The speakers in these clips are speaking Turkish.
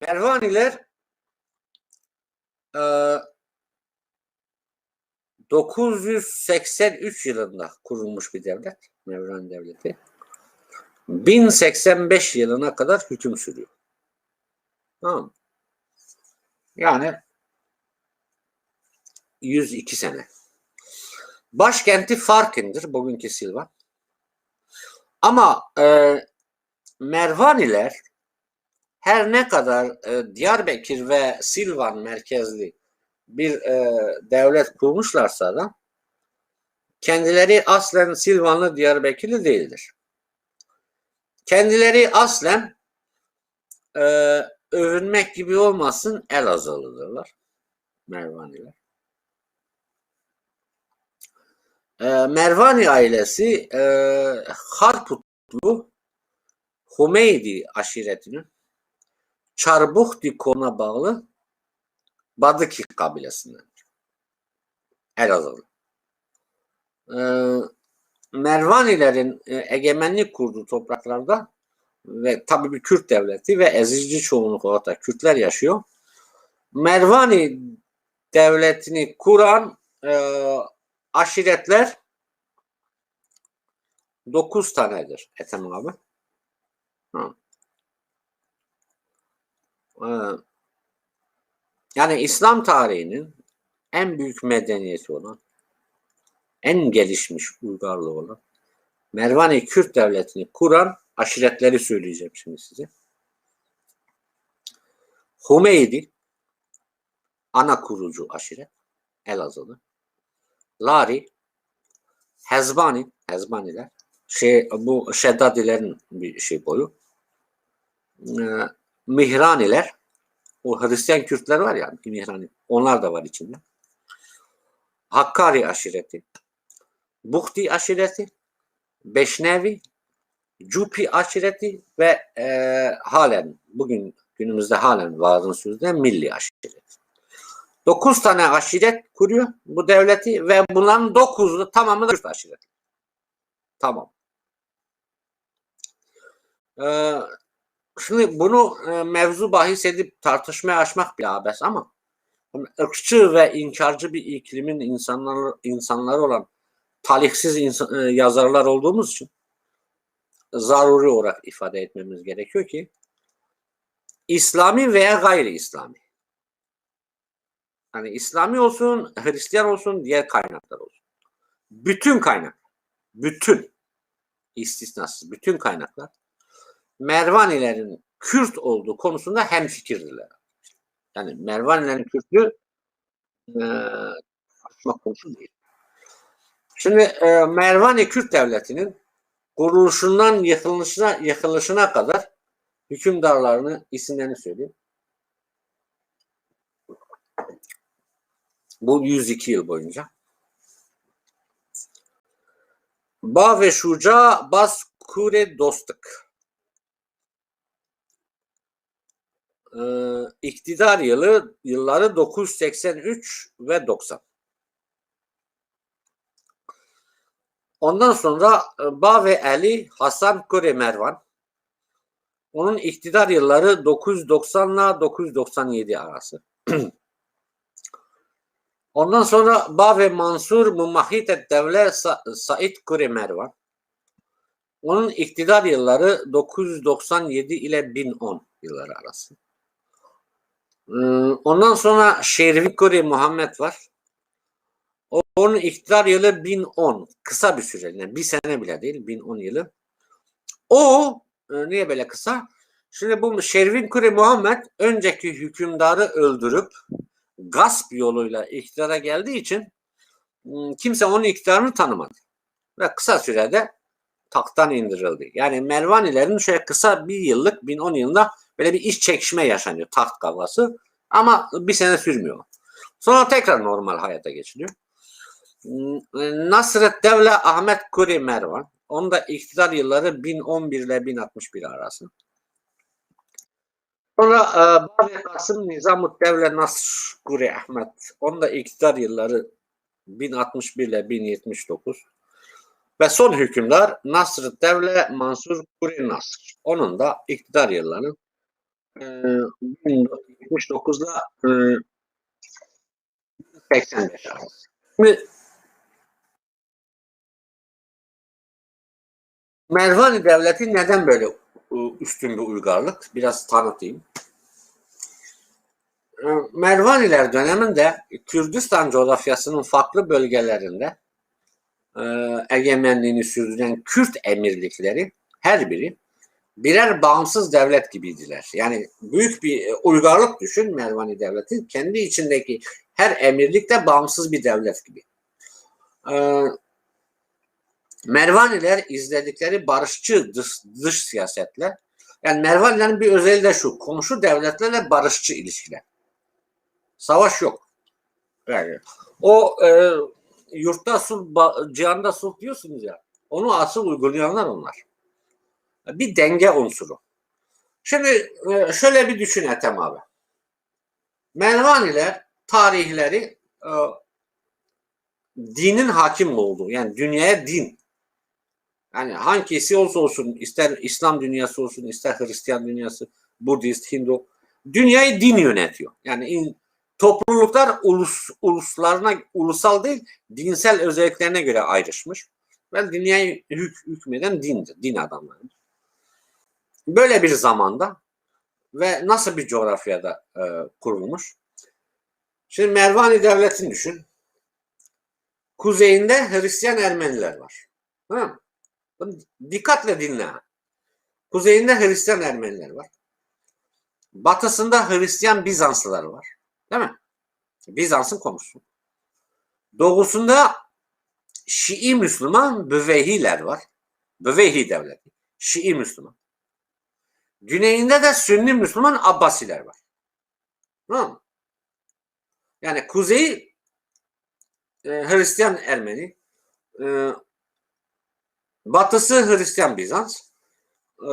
Mervaniler e, 983 yılında kurulmuş bir devlet. Mevran Devleti. 1085 yılına kadar hüküm sürüyor. Tamam? Yani 102 sene. Başkenti Farkin'dir bugünkü Silvan. Ama e, Mervaniler her ne kadar e, Diyarbakır ve Silvan merkezli bir e, devlet kurmuşlarsa da kendileri aslen Silvanlı Diyarbakırlı değildir. Kendileri aslen e, övünmek gibi olmasın Elazığlıdırlar. Mervaniler. E, Mervani ailesi e, Harputlu Humeydi aşiretinin Çarbuhti konuna bağlı Badıki kabilesinden. Elazığlı. E, Mervanilerin e, egemenlik kurduğu topraklarda ve tabii bir Kürt devleti ve ezici çoğunluk olarak da Kürtler yaşıyor. Mervani devletini kuran e, aşiretler 9 tanedir Ethem abi. Hı. Ee, yani İslam tarihinin en büyük medeniyeti olan, en gelişmiş uygarlığı olan Mervani Kürt devletini kuran aşiretleri söyleyeceğim şimdi size. Humeydi ana kurucu aşiret Elazığlı. Lari Hezbani Hezbaniler şey bu Şeddadilerin bir şey boyu. Mihraniler o Hristiyan Kürtler var ya Mihrani onlar da var içinde. Hakkari aşireti Buhti aşireti Beşnevi Cupi aşireti ve e, halen bugün günümüzde halen varlığını sürdüren Milli aşiret. Dokuz tane aşiret kuruyor bu devleti ve bunların dokuzu tamamı da Kürt aşiret. Tamam. Ee, şimdi bunu e, mevzu bahis edip tartışmaya açmak bile abes ama ırkçı ve inkarcı bir iklimin insanlar, insanları olan talihsiz insan, e, yazarlar olduğumuz için zaruri olarak ifade etmemiz gerekiyor ki İslami veya gayri İslami. Hani İslami olsun, Hristiyan olsun, diğer kaynaklar olsun. Bütün kaynak, bütün istisnasız bütün kaynaklar Mervanilerin Kürt olduğu konusunda hemfikirdiler. Yani Mervanilerin Kürtlüğü e, konusu değil. Şimdi e, Mervani Kürt Devleti'nin kuruluşundan yıkılışına, yıkılışına kadar hükümdarlarını isimlerini söyleyeyim. Bu 102 yıl boyunca. Ba ve Şuca Bas Kure Dostuk. Ee, iktidar yılı yılları 983 ve 90. Ondan sonra e, Ba ve Ali Hasan Kure Mervan. Onun iktidar yılları 990 ile 997 arası. Ondan sonra Ba ve Mansur Mumahit Devle Sa Said Kure Mervan. Onun iktidar yılları 997 ile 1010 yılları arası. Ondan sonra Şerif Kure Muhammed var. Onun iktidar yılı 1010. Kısa bir süre. Yani bir sene bile değil. 1010 yılı. O e, niye böyle kısa? Şimdi bu Şervin Kure Muhammed önceki hükümdarı öldürüp gasp yoluyla iktidara geldiği için kimse onun iktidarını tanımadı. Ve kısa sürede takttan indirildi. Yani Mervanilerin şöyle kısa bir yıllık 1010 yılında böyle bir iş çekişme yaşanıyor taht kavgası. Ama bir sene sürmüyor. Sonra tekrar normal hayata geçiliyor. Nasret Devle Ahmet Kuri Mervan. Onun da iktidar yılları 1011 ile 1061 arası. Sonra e, Bari Kasım Nizamut Devle Nasr Kuri Ahmet. Onun da iktidar yılları 1061 ile 1079. Ve son hükümdar Nasr Devle Mansur Kuri Nasr. Onun da iktidar yılları e, 1979'da e, 85 arası. Şimdi Mervani Devleti neden böyle e, üstün bir uygarlık? Biraz tanıtayım. E, Mervaniler döneminde Kürdistan coğrafyasının farklı bölgelerinde e, egemenliğini sürdüren Kürt emirlikleri her biri birer bağımsız devlet gibiydiler. Yani büyük bir e, uygarlık düşün Mervani Devleti. Kendi içindeki her emirlik de bağımsız bir devlet gibi. Ee, Mervaniler izledikleri barışçı dış, dış siyasetle yani Mervanilerin bir özelliği de şu komşu devletlerle barışçı ilişkiler. Savaş yok. Yani o e, yurtta sulh, cihanda sulh diyorsunuz ya. Onu asıl uygulayanlar onlar. Bir denge unsuru. Şimdi e, şöyle bir düşün Ethem abi. Mervaniler tarihleri e, dinin hakim olduğu yani dünyaya din yani hangisi olsa olsun ister İslam dünyası olsun ister Hristiyan dünyası Budist, Hindu dünyayı din yönetiyor. Yani in, topluluklar ulus, uluslarına ulusal değil dinsel özelliklerine göre ayrışmış ve dünyayı hük, hükmeden dindir, din adamları. Böyle bir zamanda ve nasıl bir coğrafyada e, kurulmuş? Şimdi Mervani Devleti'ni düşün. Kuzeyinde Hristiyan Ermeniler var. Ha? Dikkatle dinle. Kuzeyinde Hristiyan Ermeniler var. Batısında Hristiyan Bizanslılar var. Değil mi? Bizans'ın komşusu. Doğusunda Şii Müslüman Büveyhiler var. Büveyhi devleti. Şii Müslüman. Güneyinde de Sünni Müslüman Abbasiler var. Tamam? Yani kuzey e, Hristiyan Ermeni, e, batısı Hristiyan Bizans, e,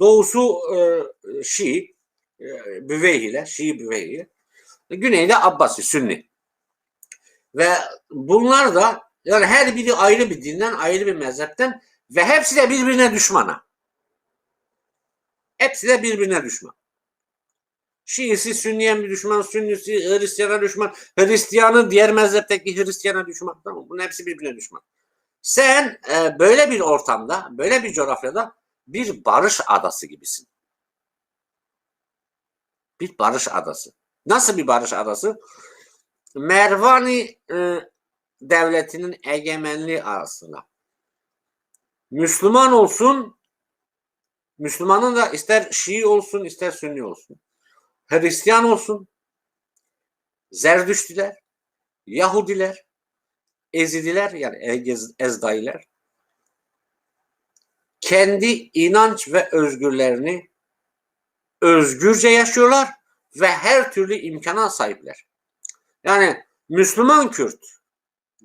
doğusu e, Şii, e, Büveyhiler, Şii Büveyhi, güneyde Abbasi, Sünni. Ve bunlar da yani her biri ayrı bir dinden, ayrı bir mezhepten ve hepsi de birbirine düşmana. Hepsi de birbirine düşman. Şiisi Sünniye bir düşman, Sünnisi Hristiyan'a düşman, Hristiyanı diğer mezhepteki Hristiyan'a düşman. Tamam Bunun hepsi birbirine düşman. Sen e, böyle bir ortamda, böyle bir coğrafyada bir barış adası gibisin. Bir barış adası. Nasıl bir barış adası? Mervani e, devletinin egemenliği arasında. Müslüman olsun, Müslümanın da ister Şii olsun ister Sünni olsun. Hristiyan olsun. Zerdüştiler. Yahudiler. Ezidiler yani Ez, Ezdailer. Kendi inanç ve özgürlerini özgürce yaşıyorlar ve her türlü imkana sahipler. Yani Müslüman Kürt,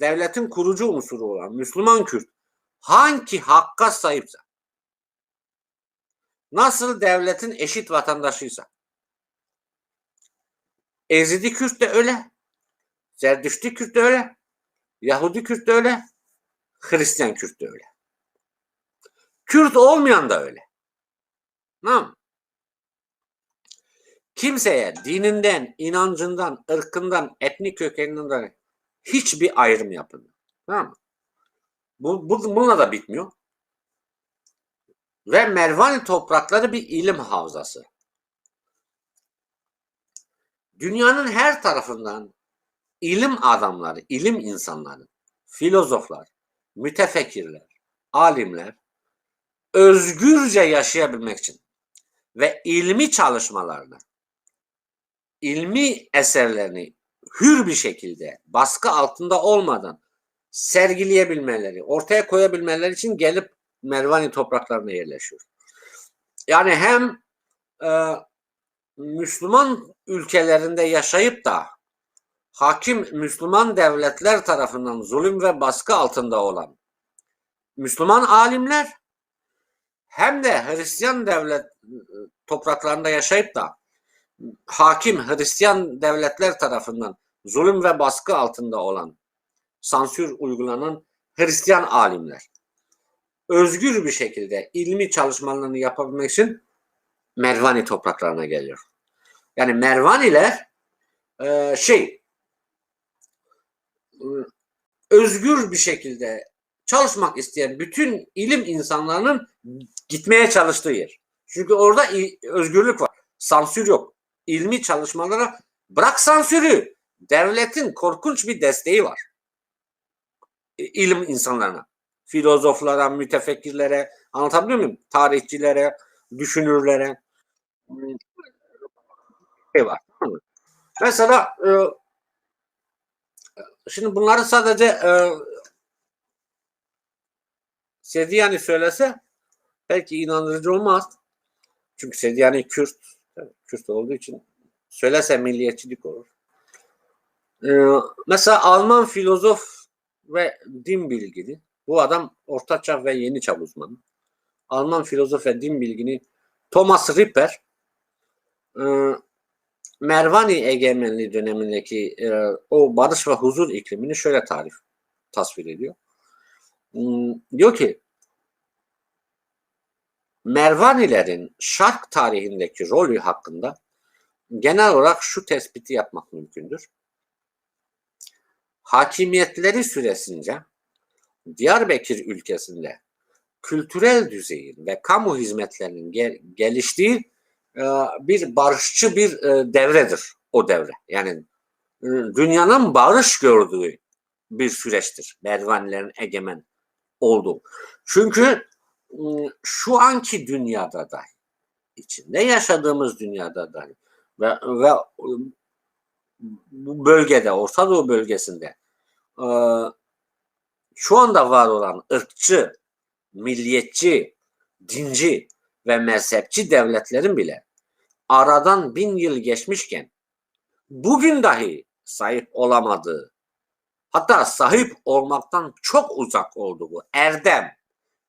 devletin kurucu unsuru olan Müslüman Kürt hangi hakka sahipse Nasıl devletin eşit vatandaşıysa. Ezidi Kürt de öyle. Zerdüştü Kürt de öyle. Yahudi Kürt de öyle. Hristiyan Kürt de öyle. Kürt olmayan da öyle. Tamam Kimseye dininden, inancından, ırkından, etnik kökeninden hiçbir ayrım yapılmıyor. Tamam mı? Bu, bu, bununla da bitmiyor. Ve Mervani toprakları bir ilim havzası. Dünyanın her tarafından ilim adamları, ilim insanları, filozoflar, mütefekkirler, alimler özgürce yaşayabilmek için ve ilmi çalışmalarını, ilmi eserlerini hür bir şekilde baskı altında olmadan sergileyebilmeleri, ortaya koyabilmeleri için gelip Mervani topraklarına yerleşiyor. Yani hem e, Müslüman ülkelerinde yaşayıp da hakim Müslüman devletler tarafından zulüm ve baskı altında olan Müslüman alimler hem de Hristiyan devlet topraklarında yaşayıp da hakim Hristiyan devletler tarafından zulüm ve baskı altında olan sansür uygulanan Hristiyan alimler özgür bir şekilde ilmi çalışmalarını yapabilmek için Mervani topraklarına geliyor. Yani Mervaniler e, şey e, özgür bir şekilde çalışmak isteyen bütün ilim insanlarının gitmeye çalıştığı yer. Çünkü orada özgürlük var. Sansür yok. İlmi çalışmalara bırak sansürü. Devletin korkunç bir desteği var. İlim insanlarına. Filozoflara, mütefekkirlere, anlatabiliyor muyum? Tarihçilere, düşünürlere. Şey var. Mesela e, şimdi bunları sadece e, Sediyani söylese belki inandırıcı olmaz. Çünkü Sediyani Kürt. Kürt olduğu için söylese milliyetçilik olur. Ee, mesela Alman filozof ve din bilgini bu adam ortaçağ ve yeni çağ uzmanı. Alman filozof ve din bilgini Thomas Ripper e, Mervani egemenliği dönemindeki e, o barış ve huzur iklimini şöyle tarif tasvir ediyor. Hmm, diyor ki Mervanilerin şark tarihindeki rolü hakkında genel olarak şu tespiti yapmak mümkündür. Hakimiyetleri süresince Diyarbakır ülkesinde kültürel düzeyin ve kamu hizmetlerinin gel- geliştiği e, bir barışçı bir e, devredir o devre. Yani e, dünyanın barış gördüğü bir süreçtir. Mervanilerin egemen olduğu. Çünkü ım, şu anki dünyada dahi içinde yaşadığımız dünyada dahi ve, ve ım, bu bölgede Orta Doğu bölgesinde şu anda var olan ırkçı, milliyetçi, dinci ve mezhepçi devletlerin bile aradan bin yıl geçmişken bugün dahi sahip olamadığı hatta sahip olmaktan çok uzak olduğu erdem,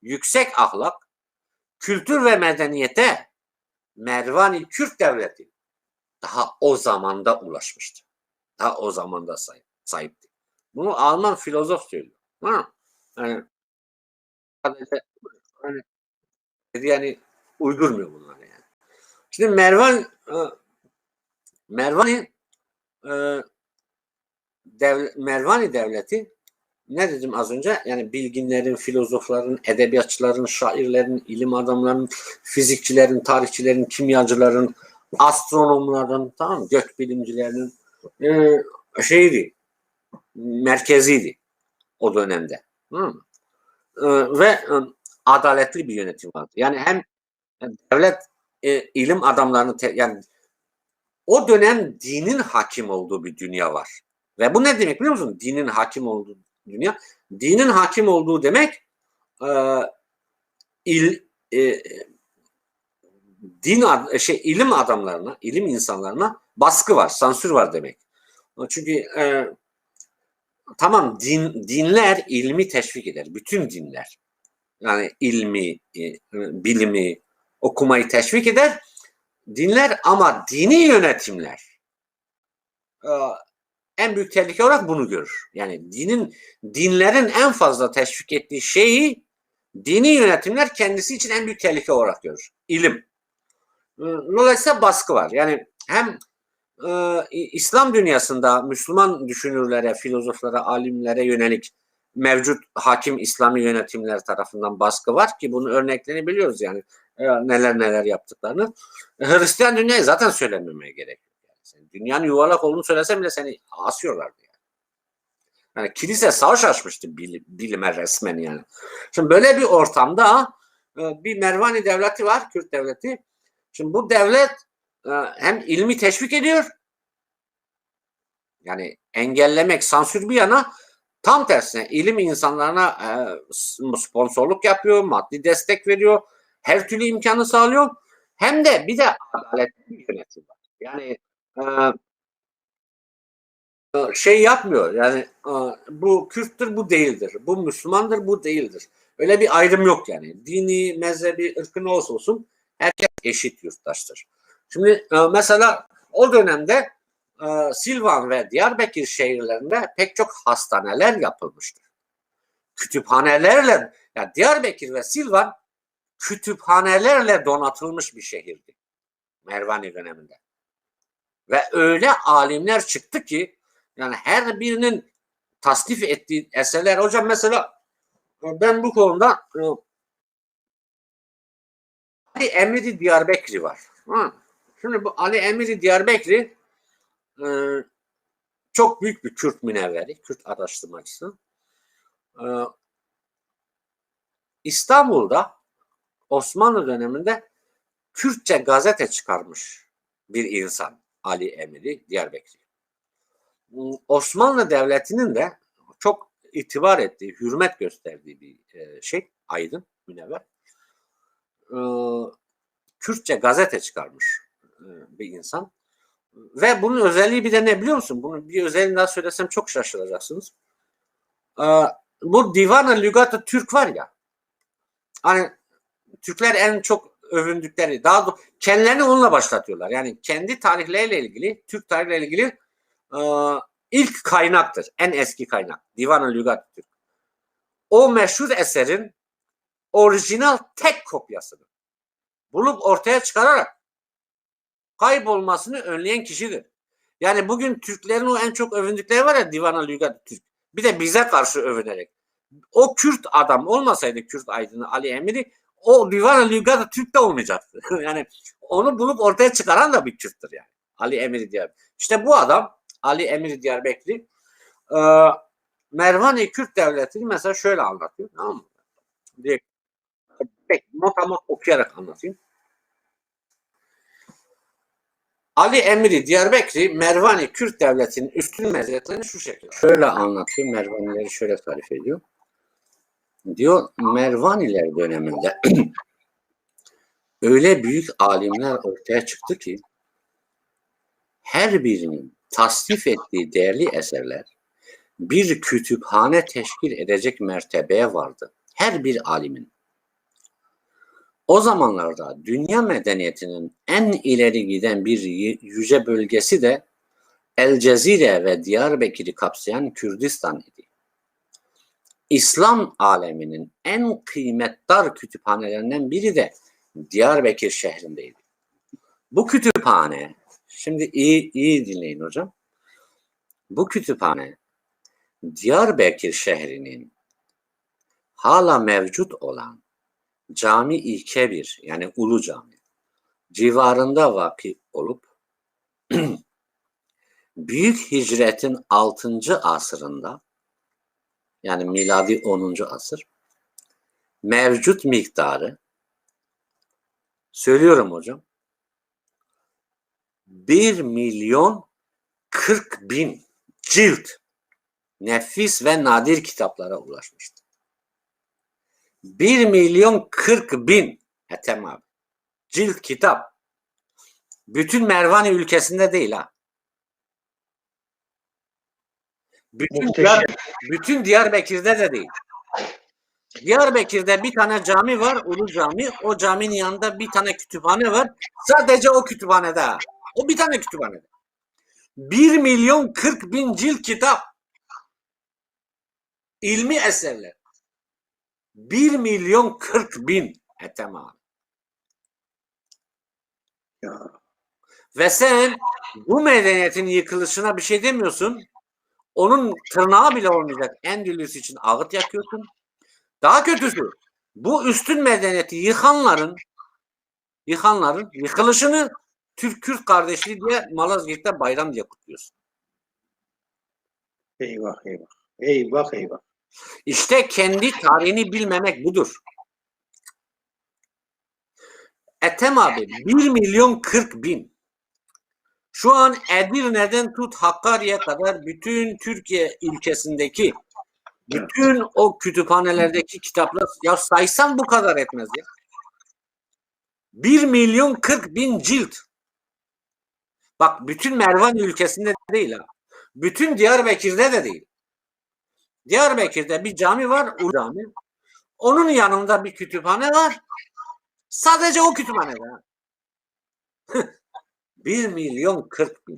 yüksek ahlak, kültür ve medeniyete Mervani Kürt Devleti daha o zamanda ulaşmıştı. Daha o zamanda sahip, sahipti. Bunu Alman filozof söylüyor. Ha? Yani, sadece hani, yani uydurmuyor bunları yani. Şimdi Mervan e, Mervani e, dev, Mervani devleti ne dedim az önce? Yani bilginlerin, filozofların, edebiyatçıların, şairlerin, ilim adamlarının, fizikçilerin, tarihçilerin, kimyacıların, astronomların, tamam mı? Gökbilimcilerin e, şeydi, merkeziydi o dönemde. Hı. E, ve e, adaletli bir yönetim vardı. Yani hem devlet e, ilim adamlarını te- yani o dönem dinin hakim olduğu bir dünya var. Ve bu ne demek biliyor musun? Dinin hakim olduğu dünya. Dinin hakim olduğu demek e, il e, din ad- şey ilim adamlarına, ilim insanlarına baskı var, sansür var demek. Çünkü e, tamam din dinler ilmi teşvik eder. Bütün dinler. Yani ilmi, e, bilimi, okumayı teşvik eder. Dinler ama dini yönetimler e, en büyük tehlike olarak bunu görür. Yani dinin dinlerin en fazla teşvik ettiği şeyi dini yönetimler kendisi için en büyük tehlike olarak görür. İlim. E, Dolayısıyla baskı var. Yani hem e, İslam dünyasında Müslüman düşünürlere, filozoflara, alimlere yönelik mevcut hakim İslami yönetimler tarafından baskı var ki bunun örneklerini biliyoruz yani e, neler neler yaptıklarını. E, Hristiyan dünyayı zaten söylememeye gerek yok. Yani. Dünyanın yuvarlak olduğunu söylesen bile seni asıyorlardı yani. Yani kilise savaş açmıştı bil- bilime resmen yani. Şimdi böyle bir ortamda e, bir Mervani devleti var, Kürt devleti. Şimdi bu devlet hem ilmi teşvik ediyor yani engellemek, sansür bir yana tam tersine ilim insanlarına e, sponsorluk yapıyor, maddi destek veriyor, her türlü imkanı sağlıyor. Hem de bir de adaletli bir yönetim var. Yani e, e, şey yapmıyor. Yani bu Kürttür, bu değildir. Bu Müslümandır, bu değildir. Öyle bir ayrım yok yani. Dini, mezhebi, ırkı ne olsa olsun herkes eşit yurttaştır. Şimdi e, mesela o dönemde e, Silvan ve Diyarbakır şehirlerinde pek çok hastaneler yapılmıştır. Kütüphanelerle, yani Diyarbakır ve Silvan kütüphanelerle donatılmış bir şehirdi. Mervani döneminde. Ve öyle alimler çıktı ki yani her birinin tasnif ettiği eserler hocam mesela ben bu konuda e, Ali Emiri Diyarbekri var. Ha. Şimdi bu Ali Emiri Diyarbekri e, çok büyük bir Kürt münevveri, Kürt araştırmacısı. E, İstanbul'da Osmanlı döneminde Kürtçe gazete çıkarmış bir insan Ali Emiri Diyarbekri. Osmanlı Devleti'nin de çok itibar ettiği, hürmet gösterdiği bir e, şey, aydın, münevver. E, Kürtçe gazete çıkarmış bir insan. Ve bunun özelliği bir de ne biliyor musun? Bunun bir özelliğini daha söylesem çok şaşıracaksınız. E, bu Divan-ı Lügat-ı Türk var ya, hani Türkler en çok övündükleri, daha doğrusu kendilerini onunla başlatıyorlar. Yani kendi tarihleriyle ilgili, Türk tarihiyle ilgili e, ilk kaynaktır. En eski kaynak. Divan-ı Lügat Türk. O meşhur eserin orijinal tek kopyasını bulup ortaya çıkararak kaybolmasını önleyen kişidir. Yani bugün Türklerin o en çok övündükleri var ya Divan-ı Lügat Türk. Bir de bize karşı övünerek. O Kürt adam olmasaydı Kürt aydını Ali Emiri o Divan-ı Lügat Türk de olmayacaktı. yani onu bulup ortaya çıkaran da bir Kürttür yani. Ali Emiri Diyarbekir. İşte bu adam Ali Emiri Diyarbekri e, Mervani Kürt Devleti'ni mesela şöyle anlatıyor. Tamam mı? Direkt, pek not ama okuyarak anlatayım. Ali Emiri Diyarbekri Mervani Kürt Devleti'nin üstün meziyetlerini şu şekilde. Şöyle anlatıyor. Mervanileri şöyle tarif ediyor. Diyor Mervaniler döneminde öyle büyük alimler ortaya çıktı ki her birinin tasnif ettiği değerli eserler bir kütüphane teşkil edecek mertebeye vardı. Her bir alimin. O zamanlarda dünya medeniyetinin en ileri giden bir yüce bölgesi de El Cezire ve Diyarbakır'ı kapsayan Kürdistan idi. İslam aleminin en kıymetdar kütüphanelerinden biri de Diyarbakır şehrindeydi. Bu kütüphane, şimdi iyi, iyi dinleyin hocam. Bu kütüphane Diyarbakır şehrinin hala mevcut olan Cami İlkebir yani Ulu Cami civarında vakı olup Büyük Hicret'in 6. asrında yani miladi 10. asır mevcut miktarı söylüyorum hocam 1 milyon 40 bin cilt nefis ve nadir kitaplara ulaşmıştı. 1 milyon 40 bin Ethem abi. Cilt kitap. Bütün Mervani ülkesinde değil ha. Bütün, Muhteşem. Diyar, bütün Diyarbakır'da da değil. Diyarbakır'da bir tane cami var, Ulu Cami. O caminin yanında bir tane kütüphane var. Sadece o kütüphanede. ha. O bir tane kütüphanede. 1 milyon 40 bin cilt kitap. İlmi eserler. 1 milyon 40 bin Ethem abi. Ya. Ve sen bu medeniyetin yıkılışına bir şey demiyorsun. Onun tırnağı bile olmayacak Endülüs için ağıt yakıyorsun. Daha kötüsü bu üstün medeniyeti yıkanların yıkanların yıkılışını Türk-Kürt kardeşliği diye Malazgirt'te bayram diye kutluyorsun. Eyvah eyvah. Eyvah eyvah. İşte kendi tarihini bilmemek budur. Ethem abi 1 milyon 40 bin. Şu an Edirne'den tut Hakkari'ye kadar bütün Türkiye ülkesindeki bütün o kütüphanelerdeki kitaplar ya saysan bu kadar etmez ya. 1 milyon 40 bin cilt. Bak bütün Mervan ülkesinde değil ha. Bütün Diyarbakır'da da değil. Diyarbakır'da bir cami var, Ulu Cami. Onun yanında bir kütüphane var. Sadece o kütüphanede. ha. 1 milyon 40 bin.